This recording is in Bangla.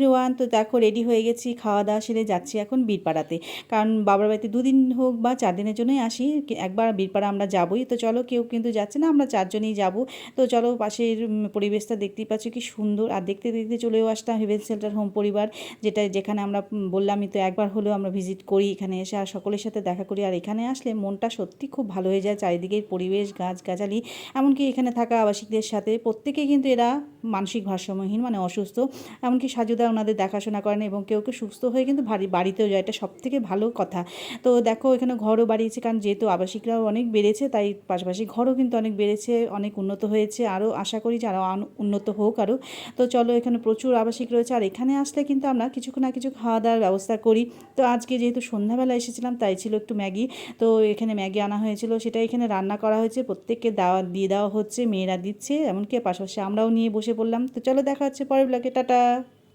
এভরিওয়ান তো দেখো রেডি হয়ে গেছি, খাওয়া দাওয়া সেরে যাচ্ছি এখন বীরপাড়াতে। কারণ বাবার বাড়িতে দুদিন হোক বা চার দিনের জন্যই আসি একবার বীরপাড়া আমরা যাবই। তো চলো কেউ কিন্তু যাচ্ছে না, আমরা চারজনেই যাব। তো চলো পাশের পরিবেশটা দেখতেই পাচ্ছ কি সুন্দর। আর দেখতে দেখতে চলেও আসতাম হেভেন সেন্টার হোম পরিবার, যেটা যেখানে আমরা বললামই তো একবার হলেও আমরা ভিজিট করি, এখানে এসে আর সকলের সাথে দেখা করি। আর এখানে আসলে মনটা সত্যি খুব ভালো হয়ে যায়, চারিদিকের পরিবেশ গাছ গাছালি এমনকি এখানে থাকা আবাসিকদের সাথে প্রত্যেকেই কিন্তু এরা মানসিক ভারসাম্যহীন মানে অসুস্থ। এমনকি সাজুদা ওনাদের দেখাশোনা করেন এবং কেউ কেউ সুস্থ হয়ে কিন্তু বাড়ি, বাড়িতেও যায়। এটা সব থেকে ভালো কথা। তো দেখো, এখানে ঘরও বাড়িয়েছে, কারণ যেহেতু আবাসিকরাও অনেক বেড়েছে, তাই পাশাপাশি ঘরও কিন্তু অনেক বেড়েছে, অনেক উন্নত হয়েছে। আরও আশা করি যে আরও উন্নত হোক আরও তো চলো, এখানে প্রচুর আবাসিক রয়েছে। আর এখানে আসলে কিন্তু আমরা কিছুক্ষণ না কিছু খাওয়া দাওয়ার ব্যবস্থা করি। তো আজকে যেহেতু সন্ধ্যাবেলা এসেছিলাম, তাই ছিল একটু ম্যাগি। তো এখানে ম্যাগি আনা হয়েছিল, সেটা এখানে রান্না করা হয়েছে। প্রত্যেককে দাওয়া, দিয়ে দেওয়া হচ্ছে, মেয়েরা দিচ্ছে, এমনকি পাশাপাশি আমরাও নিয়ে বসে পড়লাম। তো চলো, দেখা হচ্ছে পরের ব্লগে টাটা!